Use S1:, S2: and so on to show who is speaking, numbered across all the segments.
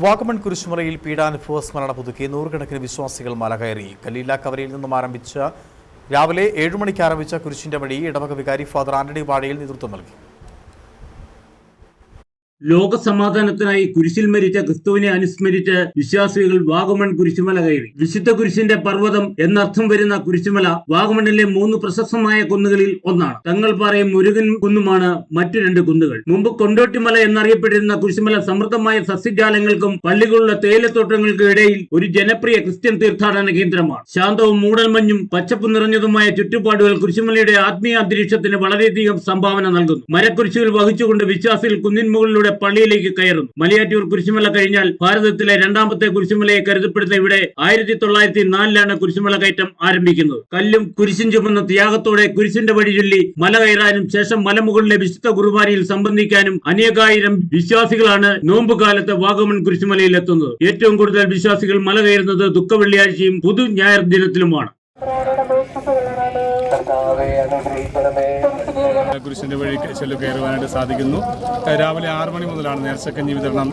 S1: വാഗമൺ കുരിശുമലയിൽ പീഡാനുഭവ സ്മരണ പുതുക്കി നൂറുകണക്കിന് വിശ്വാസികൾ മല കയറി കല്ലീല കവരയിൽ നിന്നും ആരംഭിച്ച രാവിലെ ഏഴുമണിക്ക് ആരംഭിച്ച കുരിശിന്റെ വഴി ഇടവക വികാരി ഫാദർ ആന്റണി വാഴയിൽ നേതൃത്വം നൽകി.
S2: ലോകസമാധാനത്തിനായി കുരിശിൽ മരിച്ച ക്രിസ്തുവിനെ അനുസ്മരിച്ച് വിശ്വാസികൾ വാഗമൺ കുരിശുമല കയറി. വിശുദ്ധ കുരിശിന്റെ പർവതം എന്നർത്ഥം വരുന്ന കുരിശുമല വാഗമണിലെ മൂന്ന് പ്രശസ്തമായ കുന്നുകളിൽ ഒന്നാണ്. തങ്ങൾപ്പാറയും മുരുകൻ കുന്നുമാണ് മറ്റു രണ്ട് കുന്നുകൾ. മുമ്പ് കൊണ്ടോട്ടിമല എന്നറിയപ്പെട്ടിരുന്ന കുരിശുമല സമൃദ്ധമായ സസ്യജാലങ്ങൾക്കും പള്ളികളുള്ള തേയിലത്തോട്ടങ്ങൾക്കും ഇടയിൽ ഒരു ജനപ്രിയ ക്രിസ്ത്യൻ തീർത്ഥാടന കേന്ദ്രമാണ്. ശാന്തവും മൂടൽമഞ്ഞും പച്ചപ്പ് നിറഞ്ഞതുമായ ചുറ്റുപാടുകൾ കുരിശുമലയുടെ ആത്മീയ അന്തരീക്ഷത്തിന് വളരെയധികം സംഭാവന നൽകുന്നു. മരക്കുരിശുകൾ വഹിച്ചുകൊണ്ട് വിശ്വാസികൾ കുന്നിൻ മുകളിലൂടെ പള്ളിയിലേക്ക് കയറുന്നു. മലയാറ്റൂർ കുരിശുമല കഴിഞ്ഞാൽ ഭാരതത്തിലെ രണ്ടാമത്തെ കുരിശുമലയെ കരുതപ്പെടുന്ന ഇവിടെ ആയിരത്തി തൊള്ളായിരത്തി നാലിലാണ് കുരിശുമല കയറ്റം ആരംഭിക്കുന്നത്. കല്ലും കുരിശും ചുമന്ന ത്യാഗത്തോടെ കുരിശിന്റെ വഴി ചൊല്ലി മല കയറാനും ശേഷം മലമുകളിലെ വിശുദ്ധ കുർബാനയിൽ സംബന്ധിക്കാനും അനേകായിരം വിശ്വാസികളാണ് നോമ്പുകാലത്ത് വാഗമൺ കുരിശുമലയിൽ എത്തുന്നത്. ഏറ്റവും കൂടുതൽ വിശ്വാസികൾ മല കയറുന്നത് ദുഃഖ വെള്ളിയാഴ്ചയും പുതു ഞായർ ദിനത്തിലുമാണ്.
S3: കുരിശിന്റെ വഴി ചെല്ലു കയറുവാനായിട്ട് സാധിക്കുന്നു. രാവിലെ ആറ് മണി മുതലാണ് നേർച്ചക്കഞ്ഞി വിതരണം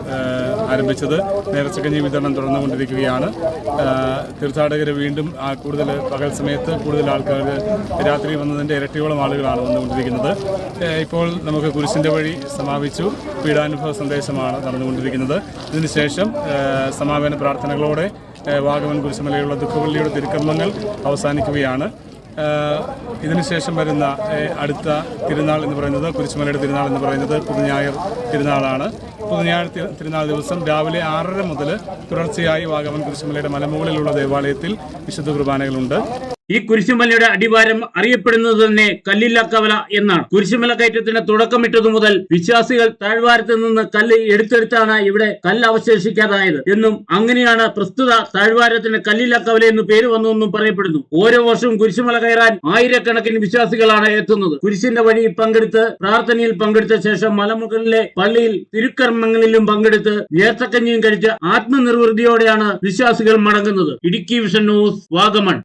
S3: ആരംഭിച്ചത്. നേർച്ചക്കഞ്ഞി വിതരണം തുടർന്നുകൊണ്ടിരിക്കുകയാണ്. തീർത്ഥാടകർ വീണ്ടും കൂടുതൽ പകൽ സമയത്ത് കൂടുതൽ ആൾക്കാർ രാത്രി വന്നതിന്റെ ഇരട്ടിയോളം ആളുകളാണ് വന്നുകൊണ്ടിരിക്കുന്നത്. ഇപ്പോൾ നമുക്ക് കുരിശിന്റെ വഴി സമാപിച്ചു. പീഡാനുഭവ സന്ദേശമാണ് നടന്നുകൊണ്ടിരിക്കുന്നത്. ഇതിനുശേഷം സമാപന പ്രാർത്ഥനകളോടെ വാഗമൻ കുരിശുമലയുള്ള ദുഃഖവള്ളിയുടെ തിരുക്കർമ്മങ്ങൾ അവസാനിക്കുകയാണ്. ഇതിനുശേഷം വരുന്ന അടുത്ത തിരുനാൾ എന്ന് പറയുന്നത് കുരിശുമലയുടെ തിരുനാൾ എന്ന് പറയുന്നത് പുതുഞായർ തിരുനാളാണ്. പുതുഞായർ തിരുനാൾ ദിവസം രാവിലെ ആറര മുതൽ തുടർച്ചയായി വാഗമൻ കുരിശുമലയുടെ മലമുകളിലുള്ള ദേവാലയത്തിൽ വിശുദ്ധ കുർബാനകളുണ്ട്.
S2: ഈ കുരിശുമലയുടെ അടിവാരം അറിയപ്പെടുന്നത് തന്നെ കല്ലില്ല കവല എന്നാണ്. കുരിശുമല കയറ്റത്തിന് തുടക്കമിട്ടതു മുതൽ വിശ്വാസികൾ താഴ്വാരത്ത് നിന്ന് കല്ല് എടുത്തെടുത്താണ് ഇവിടെ കല്ല് അവശേഷിക്കാതായത് എന്നും അങ്ങനെയാണ് പ്രസ്തുത താഴ്വാരത്തിന് കല്ലില്ല കവല എന്ന് പേര് വന്നതെന്നും പറയപ്പെടുന്നു. ഓരോ വർഷവും കുരിശുമല കയറാൻ ആയിരക്കണക്കിന് വിശ്വാസികളാണ് എത്തുന്നത്. കുരിശിന്റെ വഴി പങ്കെടുത്ത് പ്രാർത്ഥനയിൽ പങ്കെടുത്ത ശേഷം മലമുകളിലെ പള്ളിയിൽ തിരുക്കർമ്മങ്ങളിലും പങ്കെടുത്ത് നേർത്തക്കഞ്ഞിയും കഴിച്ച് ആത്മനിർവൃതിയോടെയാണ് വിശ്വാസികൾ മടങ്ങുന്നത്. Idukki vision news Vagamon.